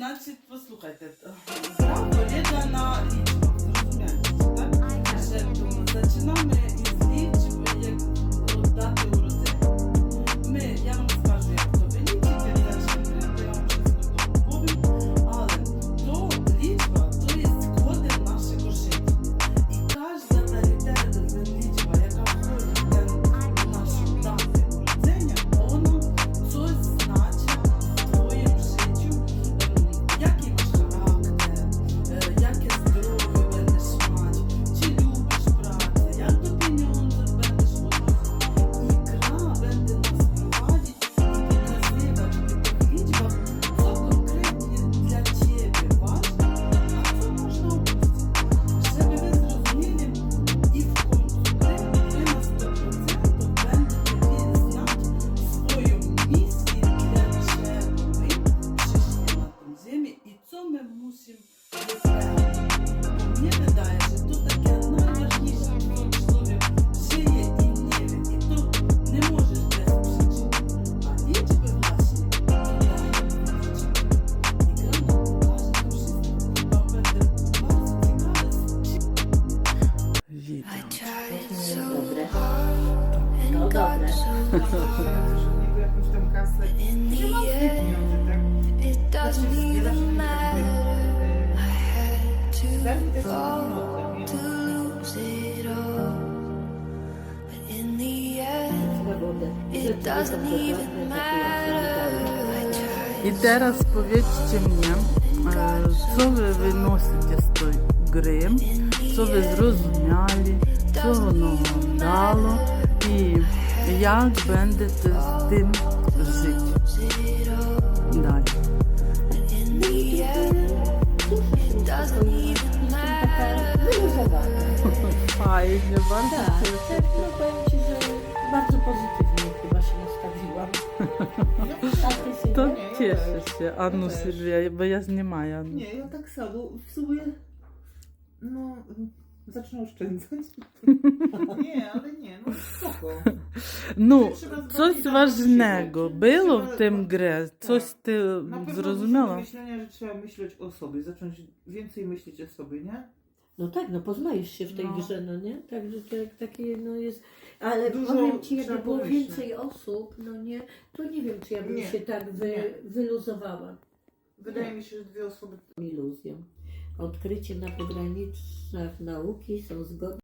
15, послухайте. Коліда на річ. Зрозумієте, так? Ще чому? И зараз повідчите мені, е, що ви виносите з той гри, що ви зрозуміли, що воно вам дало і Jak będę z tym żyć dalej? Fajnie, bardzo Tak, cieszę się. no powiem Ci, że bardzo pozytywnie chyba się nastawiłam. A ty się To nie? cieszę się, Annu też. Sylwia, bo ja nie mają. No. Nie, ja tak samo. W sumie, no, zacznę oszczędzać. Nie, ale nie, no spoko. Ну, Trzeba coś zbawić ważnego się. było Trzeba- w tym grę, coś ty Na pewno zrozumiała? myślenia, że trzeba myśleć o sobie, zacząć więcej myśleć o sobie, nie? No tak, no poznajesz się w tej No. grze, no nie? Także to jak takie, no jest... Ale Dużo powiem Ci, jakby trzeba było pomyśleć. więcej osób, no nie, to nie wiem, czy ja bym Nie, się tak wy, nie. wyluzowała. Wydaje mi się, że dwie osoby Iluzją. Odkrycie na pograniczach nauki są zgodne